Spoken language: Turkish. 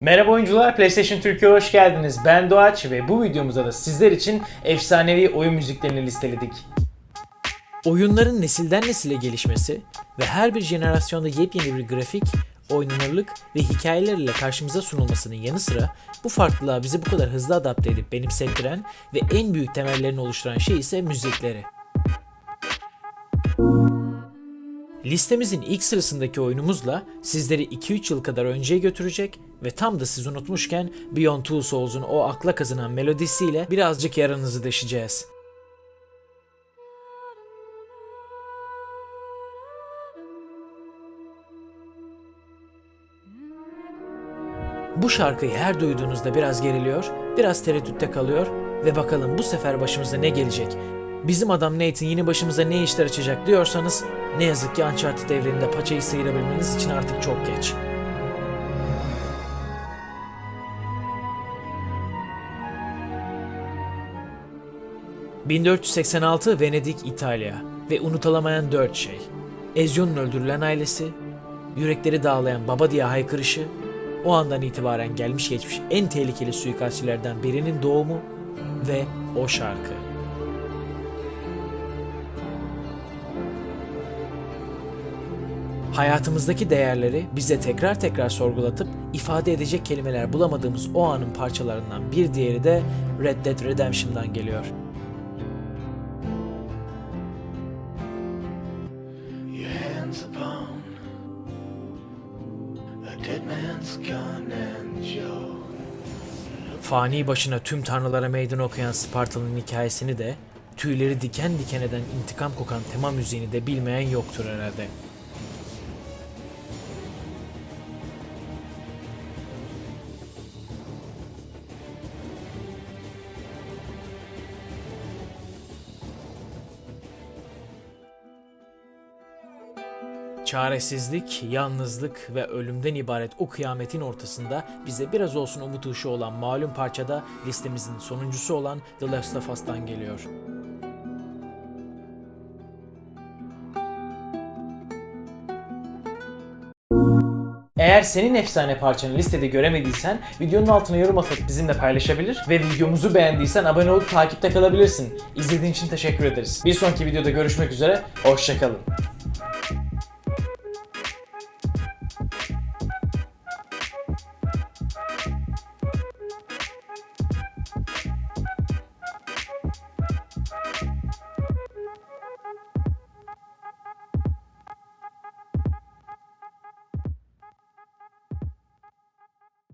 Merhaba oyuncular, PlayStation Türkiye'ye hoş geldiniz. Ben Doğaç ve bu videomuzda da sizler için efsanevi oyun müziklerini listeledik. Oyunların nesilden nesile gelişmesi ve her bir jenerasyonda yepyeni bir grafik, oynanırlık ve hikayelerle karşımıza sunulmasının yanı sıra bu farklılığa bizi bu kadar hızlı adapte edip benimsettiren ve en büyük temellerini oluşturan şey ise müzikleri. Listemizin ilk sırasındaki oyunumuzla sizleri 2-3 yıl kadar önceye götürecek ve tam da siz unutmuşken Beyond Two Souls'un o akla kazınan melodisiyle birazcık yaranızı deşeceğiz. Bu şarkıyı her duyduğunuzda biraz geriliyor, biraz tereddütte kalıyor ve bakalım bu sefer başımıza ne gelecek? Bizim adam Nathan yine başımıza ne işler açacak diyorsanız ne yazık ki Uncharted evreninde paçayı sıyırabilmeniz için artık çok geç. ...1486 Venedik, İtalya ve unutulamayan dört şey. Ezio'nun öldürülen ailesi, yürekleri dağlayan baba diye haykırışı, o andan itibaren gelmiş geçmiş en tehlikeli suikastçilerden birinin doğumu ve o şarkı. Hayatımızdaki değerleri bize tekrar tekrar sorgulatıp ifade edecek kelimeler bulamadığımız o anın parçalarından bir diğeri de Red Dead Redemption'dan geliyor. Fani başına tüm tanrılara meydan okuyan Spartalı'nın hikayesini de, tüyleri diken diken eden intikam kokan tema müziğini de bilmeyen yoktur herhalde. Çaresizlik, yalnızlık ve ölümden ibaret o kıyametin ortasında bize biraz olsun umut ışığı olan malum parçada listemizin sonuncusu olan The Last of Us'tan geliyor. Eğer senin efsane parçanı listede göremediysen videonun altına yorum atıp bizimle paylaşabilir ve videomuzu beğendiysen abone olup takipte kalabilirsin. İzlediğin için teşekkür ederiz. Bir sonraki videoda görüşmek üzere, hoşçakalın.